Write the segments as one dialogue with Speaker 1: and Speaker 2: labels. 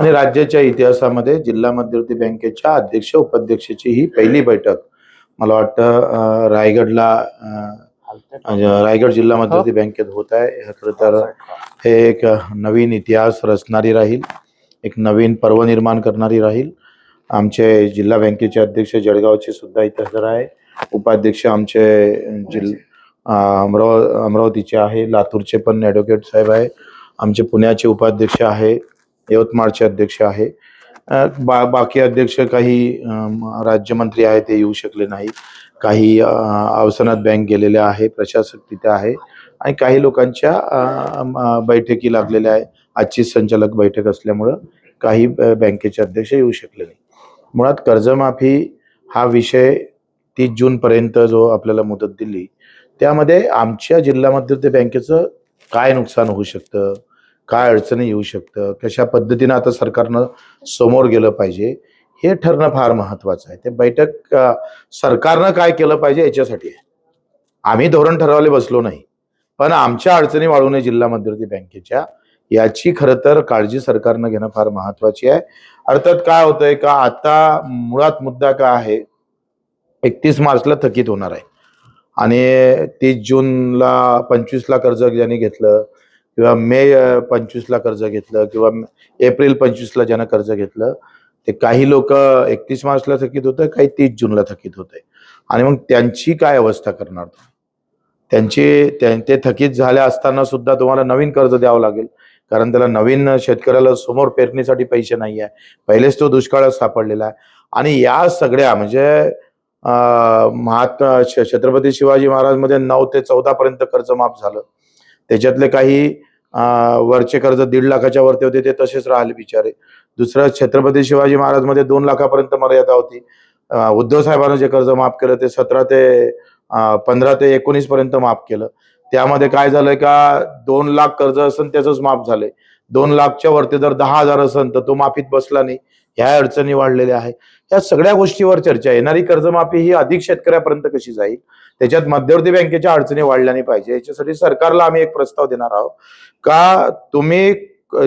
Speaker 1: आणि राज्याच्या इतिहासामध्ये जिल्हा मध्यवर्ती बँकेच्या अध्यक्ष उपाध्यक्षाची ही पहिली बैठक. मला वाटतं रायगडला म्हणजे रायगड जिल्हा मध्यवर्ती बँकेत होत आहे. हे खरं तर हे एक नवीन इतिहास रचणारी राहील. एक नवीन पर्व निर्माण करणारी राहील. आमचे जिल्हा बँकेचे अध्यक्ष जळगावचे सुद्धा इथे हजर आहे. उपाध्यक्ष आमचे जिल अमराव अमरावतीचे आहे. लातूरचे पण ॲडव्होकेट साहेब आहे. आमचे पुण्याचे उपाध्यक्ष आहे. यवतमाळचे अध्यक्ष आहे. बा बाकी अध्यक्ष काही राज्यमंत्री आहे ते येऊ शकले नाही. काही अवसनात बँक गेलेले आहे प्रशासक तिथे आहे आणि काही लोकांच्या बैठकी लागलेल्या आहे. आजची संचालक बैठक असल्यामुळं काही बँकेचे अध्यक्ष येऊ शकले नाही. मुळात कर्जमाफी हा विषय तीस जूनपर्यंत जो आपल्याला मुदत दिली त्यामध्ये आमच्या जिल्हा मध्यवर्ती बँकेचं काय नुकसान होऊ शकतं? काय अडचणी येऊ शकतं? कशा पद्धतीनं आता सरकारनं समोर गेलं पाहिजे? हे ठरणं फार महत्वाचं आहे. ते बैठक सरकारनं काय केलं पाहिजे याच्यासाठी आहे. आम्ही धोरण ठरवायला बसलो नाही. पण आमच्या अडचणी वाढू नये जिल्हा मध्यवर्ती बँकेच्या याची खरं तर काळजी सरकारनं घेणं फार महत्वाची आहे. अर्थात काय होतंय का आता मुळात मुद्दा काय आहे? एकतीस मार्चला थकीत होणार आहे. आणि तीस जूनला पंचवीसला कर्ज ज्यांनी घेतलं किंवा मे पंचवीसला कर्ज घेतलं किंवा एप्रिल पंचवीसला ज्यानं कर्ज घेतलं ते काही लोक एकतीस मार्चला थकीत होतं काही तीस जूनला थकीत होते. आणि मग त्यांची काय अवस्था करणार त्यांची ते थकीत झाल्या असताना सुद्धा तुम्हाला नवीन कर्ज द्यावं लागेल. कारण त्याला नवीन शेतकऱ्याला समोर पेरणीसाठी पैसे नाही आहे पहिलेच तो दुष्काळात सापडलेला आहे. आणि या सगळ्या म्हणजे महात्मा छत्रपती शिवाजी महाराजमध्ये नऊ ते चौदा पर्यंत कर्ज माफ झालं. त्याच्यातले काही वरचे कर्ज दीड लाखाच्या वरती होते ते तसेच राहिले बिचारे. दुसरं छत्रपती शिवाजी महाराजमध्ये दोन लाखापर्यंत मर्यादा होती. उद्धव साहेबांना जे कर्ज माफ केलं ते सतरा ते पंधरा ते एकोणीस पर्यंत माफ केलं. त्यामध्ये काय झालंय का दोन लाख कर्ज असेल त्याचंच माफ झालंय. दोन लाखच्या वरती जर दहा हजार असेल तर तो माफीत बसला नाही. ह्या अडचणी वाढलेल्या आहे या सगळ्या गोष्टीवर चर्चा येणारी कर्जमाफी ही अधिक शेतकऱ्यापर्यंत कशी जाईल? त्याच्यात मध्यवर्ती बँकेच्या अडचणी वाढल्या नाही पाहिजे. याच्यासाठी सरकारला आम्ही एक प्रस्ताव देणार आहोत. का तुम्ही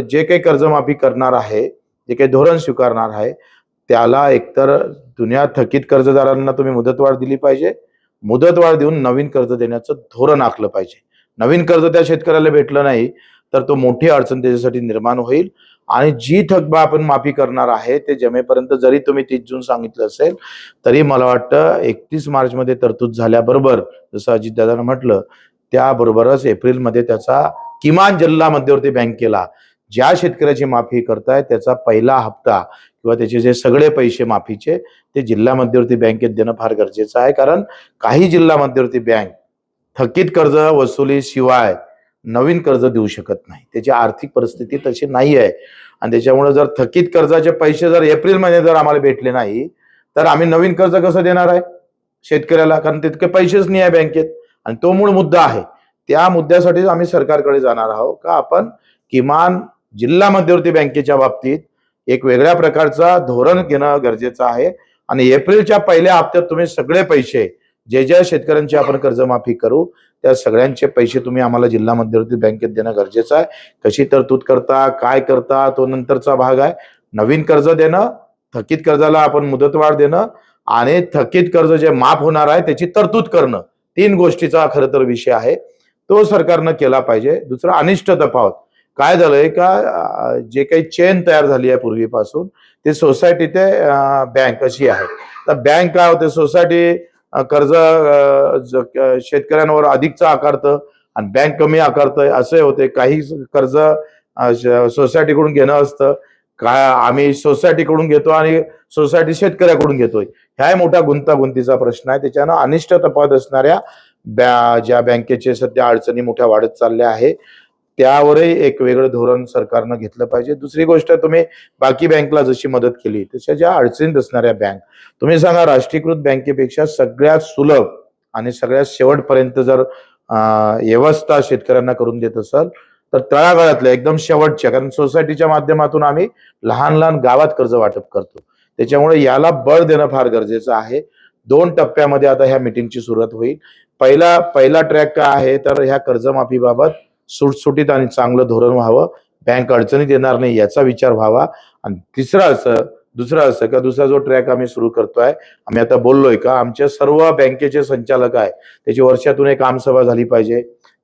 Speaker 1: जे काही कर्जमाफी करणार आहे जे काही धोरण स्वीकारणार आहे त्याला एकतर जुन्या थकीत कर्जदारांना तुम्ही मुदतवाढ दिली पाहिजे. मुदतवाढ देऊन नवीन कर्ज देण्याचं धोरण आखलं पाहिजे. नवीन कर्ज त्या शेतकऱ्याला भेटलं नाही तर तो मोठी अडचण त्याच्यासाठी निर्माण होईल. आणि जी थकबा आपण माफी करणार आहे ते जमेपर्यंत जरी तुम्ही तीस जून सांगितलं असेल तरी मला वाटतं एकतीस मार्चमध्ये तरतूद झाल्याबरोबर जसं अजितदादांना म्हटलं त्याबरोबरच एप्रिलमध्ये त्याचा किमान जिल्हा मध्यवर्ती बँकेला ज्या शेतकऱ्याची माफी करताय त्याचा पहिला हप्ता किंवा त्याचे जे सगळे पैसे माफीचे ते जिल्हा मध्यवर्ती बँकेत देणं फार गरजेचं आहे. कारण काही जिल्हा मध्यवर्ती बँक थकीत कर्ज वसुलीशिवाय नवीन कर्ज देऊ शकत नाही. त्याची आर्थिक परिस्थिती तशी नाही आहे. आणि त्याच्यामुळे जर थकीत कर्जाचे पैसे जर एप्रिल महिने जर आम्हाला भेटले नाही तर आम्ही नवीन कर्ज कसं देणार आहे? शेतकऱ्याला कारण तितके पैसेच नाही आहे बँकेत आणि तो मूळ मुद्दा आहे. त्या मुद्द्यासाठी आम्ही सरकारकडे जाणार आहोत. का? आपण किमान जिल्हा मध्यवर्ती बँकेच्या बाबतीत एक वेगळ्या प्रकारचा धोरण घेणं गरजेचं आहे. आणि एप्रिलच्या पहिल्या हप्त्यात तुम्ही सगळे पैसे जे ज्या शेतकऱ्यांची आपण कर्जमाफी करू त्या सगळ्यांचे पैसे तुम्ही आम्हाला जिल्हा मध्यवर्ती बँकेत देणं गरजेचं आहे. कशी तरतूद करता काय करता तो नंतरचा भाग आहे. नवीन कर्ज देणं थकीत कर्जाला आपण मुदतवाढ देणं आणि थकीत कर्ज जे माफ होणार आहे त्याची तरतूद करणं तीन गोष्टीचा खरं तर विषय आहे. तो सरकारनं केला पाहिजे. दुसरा अनिष्ट तफावत. काय झालंय का जे काही चेन तयार झाली आहे पूर्वीपासून ते सोसायटी ते बँक अशी आहे. तर बँक काय होते सोसायटी कर्ज शेतकऱ्यांवर अधिकचं आकारतं आणि बँक कमी आकारतंय. असे होते. काही कर्ज सोसायटीकडून घेणं असतं. काय आम्ही सोसायटीकडून घेतो आणि सोसायटी शेतकऱ्याकडून घेतोय. ह्या मोठा गुंतागुंतीचा प्रश्न आहे. त्याच्यानं अनिष्ट तफावत असणाऱ्या बॅ ज्या बँकेचे सध्या अडचणी मोठ्या वाढत चालल्या आहे त्यावरही एक वेगळं धोरण सरकारनं घेतलं पाहिजे. दुसरी गोष्ट तुम्ही बाकी बँकला जशी मदत केली तशा ज्या अडचणीत असणाऱ्या बँक तुम्ही सांगा राष्ट्रीयकृत बँकेपेक्षा सगळ्यात सुलभ आणि सगळ्यात शेवटपर्यंत जर व्यवस्था शेतकऱ्यांना करून देत असाल तर तळागाळातल्या एकदम शेवटच्या कारण सोसायटीच्या माध्यमातून आम्ही लहान लहान गावात कर्ज वाटप करतो. त्याच्यामुळे याला बळ देणं फार गरजेचं आहे. दोन टप्प्यामध्ये आता ह्या मिटिंगची सुरुवात होईल. पहिला पहिला ट्रॅक काय आहे? तर ह्या कर्जमाफीबाबत सुटसुटीत आणि चांगलं धोरण व्हावं. बँक अडचणीत येणार नाही याचा विचार व्हावा. आणि तिसरा असं दुसरं असं का दुसरा जो ट्रॅक आम्ही सुरू करतोय आम्ही आता बोललोय का आमच्या सर्व बँकेचे संचालक आहे त्याची वर्षातून एक आमसभा झाली पाहिजे.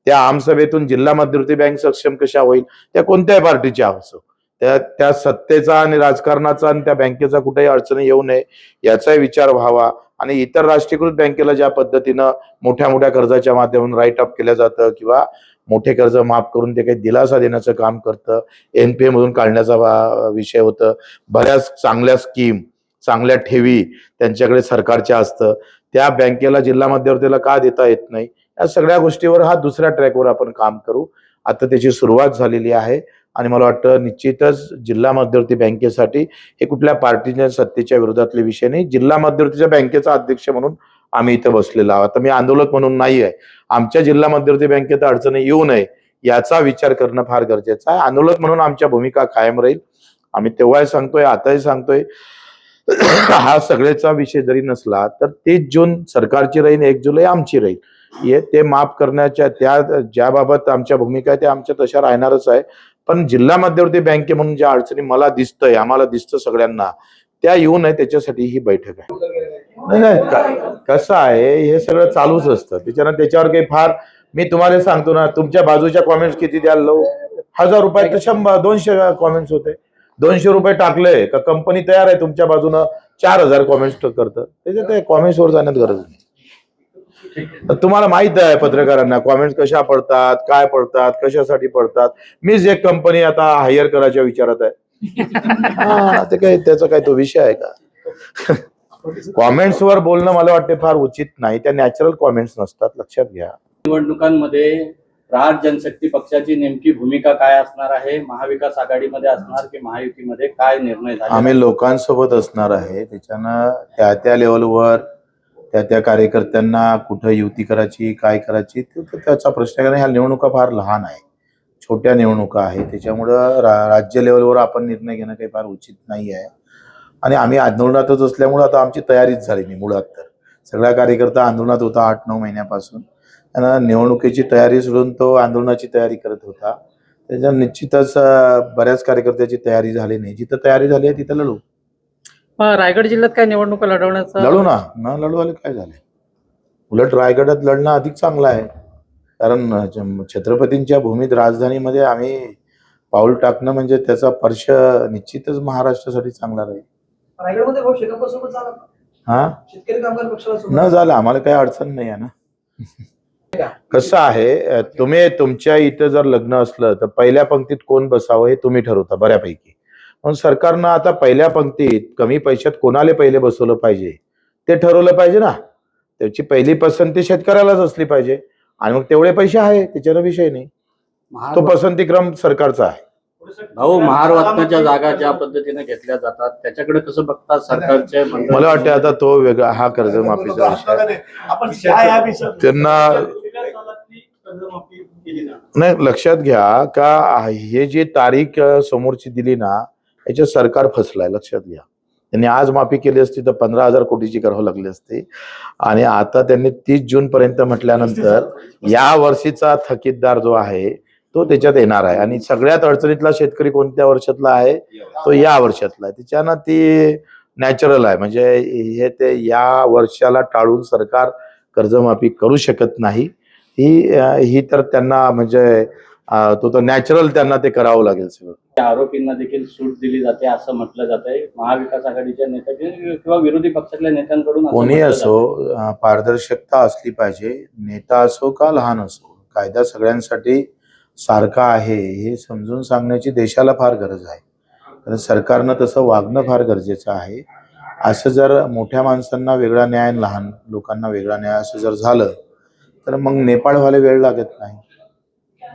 Speaker 1: त्या आमसभेतून जिल्हा मध्यवर्ती बँक सक्षम कशा होईल? त्या कोणत्याही पार्टीच्या असो. त्या त्या सत्तेचा आणि राजकारणाचा आणि त्या बँकेचा कुठेही अडचणी येऊ नये याचाही विचार व्हावा. आणि इतर राष्ट्रीयकृत बँकेला ज्या पद्धतीनं मोठ्या मोठ्या कर्जाच्या माध्यमातून राईट अप केलं जातं किंवा मोठे कर्ज माफ करून ते काही दिलासा देण्याचं काम करतं एनपीए मधून काढण्याचा विषय होतं. बऱ्याच चांगल्या स्कीम चांगल्या ठेवी त्यांच्याकडे सरकारच्या असतं. त्या बँकेला जिल्हा मध्यवर्तीला का देता येत नाही? या सगळ्या गोष्टीवर हा दुसऱ्या ट्रॅकवर आपण काम करू. आता त्याची सुरुवात झालेली आहे. आणि मला वाटतं निश्चितच जिल्हा मध्यवर्ती बँकेसाठी हे कुठल्या पार्टीच्या सत्तेच्या विरोधातले विषय नाही. जिल्हा मध्यवर्तीच्या बँकेचा अध्यक्ष म्हणून आम्ही इथं बसलेलो आहोत. आता मी आंदोलक म्हणून नाही आहे आमच्या जिल्हा मध्यवर्ती बँकेत अडचणी येऊ नये याचा विचार करणं फार गरजेचं आहे. आंदोलक म्हणून आमच्या भूमिका कायम राहील. आम्ही तेव्हाही सांगतोय आताही सांगतोय. हा सगळ्याचा विषय जरी नसला तर तीस जून सरकारची राहील एक जुलै आमची राहील. ते माफ करण्याच्या त्या ज्याबाबत आमच्या भूमिका आहे त्या आमच्या तशा राहणारच आहे. पण जिल्हा मध्यवर्ती बँके म्हणून ज्या अडचणी मला दिसतंय आम्हाला दिसतं सगळ्यांना त्या येऊ नये त्याच्यासाठी ही बैठक आहे. नाही नाही कसं आहे हे सगळं चालूच असतं. त्याच्यानं त्याच्यावर काही फार मी तुम्हाला सांगतो ना तुमच्या बाजूच्या कॉमेंट्स किती द्याल लो हजार रुपये तर शंभर दोनशे कॉमेंट्स होते. दोनशे रुपये टाकले का कंपनी तयार आहे तुमच्या बाजूनं चार हजार कॉमेंट्स करतं. त्याच्यात कॉमेंट्सवर जाण्यात गरज नाही. तुम्हाला माहीत आहे पत्रकारांना कॉमेंट्स कशा पडतात काय पडतात कशासाठी पडतात? मीच एक कंपनी आता हायर करायच्या विचारात आहे. हा ते काय त्याचा काय तो विषय आहे का? कॉमेंट्स वर बोलणं मला वाटते फार उचित नाही. त्या नॅचरल कॉमेंट्स नसतात लक्षात घ्या.
Speaker 2: निवडणुकांमध्ये प्रहार जनशक्ती पक्षाची नेमकी भूमिका काय असणार आहे? महाविकास आघाडीमध्ये असणार की महायुतीमध्ये? काय निर्णय झाले
Speaker 1: आम्ही लोकांसोबत असणार आहे. त्याच्यानं त्या त्या लेवलवर त्या त्या कार्यकर्त्यांना कुठं युती करायची काय करायची त्याचा प्रश्न कारण ह्या निवडणुका फार लहान आहे छोट्या निवडणुका आहे त्याच्यामुळं रा राज्य लेवलवर आपण निर्णय घेणं काही फार उचित नाही आहे. आणि आम्ही आंदोलनातच असल्यामुळं आता आमची तयारीच झाली नाही मुळात तर. सगळा कार्यकर्ता आंदोलनात होता आठ नऊ महिन्यापासून. त्यांना निवडणुकीची तयारी सोडून तो आंदोलनाची तयारी करत होता. त्याच्या निश्चितच बऱ्याच कार्यकर्त्याची तयारी झाली नाही. जिथं तयारी झाली आहे तिथं लढू.
Speaker 3: रायगड जिल्ह्यात काय निवडणुका लढवण्याचा?
Speaker 1: लढू ना. न लढवायला काय झाले? उलट रायगडात लढणं अधिक चांगलं आहे. कारण छत्रपतींच्या भूमीत राजधानीमध्ये आम्ही पाऊल टाकणं म्हणजे त्याचा स्पर्श निश्चितच महाराष्ट्रासाठी चांगला राहील.
Speaker 4: रायगडमध्ये भाऊ शेकापसोबत झाला का?
Speaker 1: हा?
Speaker 4: शेतकरी कामगार पक्षाला सोबत?
Speaker 1: न झालं. आम्हाला काही अडचण नाही आहे ना. कसं आहे अ, तुम्ही तुमच्या इथं जर लग्न असलं तर पहिल्या पंक्तीत कोण बसावं हे तुम्ही ठरवता बऱ्यापैकी. म्हणून सरकारनं आता पहिल्या पंक्तीत कमी पैशात कोणाला पहिले बसवलं पाहिजे? ते ठरवलं पाहिजे ना. त्याची पहिली पसंती शेतकऱ्यालाच असली पाहिजे. आणि मग तेवढे पैसे आहे त्याच्यानं विषय नाही. तो पसंतीक्रम सरकारचा आहे.
Speaker 2: भाऊ महारत्नाच्या जागा ज्या पद्धतीने घेतल्या जातात त्याच्याकडे कसं बघतात सरकारचे?
Speaker 1: मला वाटतं आता तो वेगळा हा कर्जमाफीचा विषय त्यांना नाही लक्षात घ्या का हे जी तारीख समोरची दिली ना याच्यात सरकार फसलाय लक्षात घ्या. त्यांनी आज माफी केली असती तर पंधरा हजार कोटीची करावं लागली असती. आणि आता त्यांनी तीस जून पर्यंत म्हटल्यानंतर या वर्षीचा थकीतदार जो आहे तो त्याच्यात येणार आहे. आणि सगळ्यात अडचणीतला शेतकरी कोणत्या वर्षातला आहे तो या वर्षातला आहे. त्याच्यानं ती नॅचरल आहे. म्हणजे हे ते या वर्षाला टाळून सरकार कर्जमाफी करू शकत नाही. ही ही तर त्यांना म्हणजे तो तर नॅचरल त्यांना ते करावं लागेल सगळं.
Speaker 2: त्या आरोपींना देखील सूट दिली जाते असं म्हटलं जात आहे. महाविकास आघाडीच्या नेत्या किंवा विरोधी पक्षातल्या नेत्यांकडून
Speaker 1: कोणी असो पारदर्शकता असली पाहिजे नेता असो का लहान असो कायदा सगळ्यांसाठी सारखा आहे हे समजून सांगण्याची देशाला फार गरज आहे. कारण सरकारनं तसं वागणं फार गरजेचं आहे. असं जर मोठ्या माणसांना वेगळा न्याय लहान लोकांना वेगळा न्याय असं जर झालं तर मग नेपाळ व्हायला वेळ लागत नाही.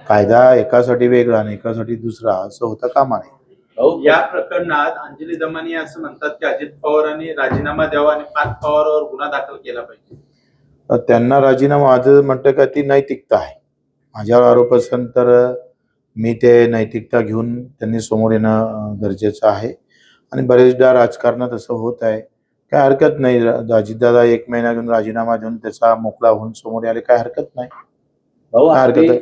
Speaker 1: कायदा एकासाठी वेगळा आणि एकासाठी दुसरा असं होता कामा नये
Speaker 5: या प्रकरणात अंजली दमानी असं म्हणतात की अजित पवारांनी राजीनामा द्यावा आणि पाच पवारावर गुन्हा दाखल केला पाहिजे.
Speaker 1: त्यांना राजीनामा माझं म्हणतं का ती नैतिकता आहे. माझ्यावर आरोप असेल तर मी ते नैतिकता घेऊन त्यांनी समोर येणं गरजेचं आहे. आणि बरेचदा राजकारणात असं होत आहे. काय हरकत नाही. अजितदादा एक महिना घेऊन राजीनामा देऊन त्याचा मोकळा होऊन समोर आले काय हरकत नाही. हरकत आहे?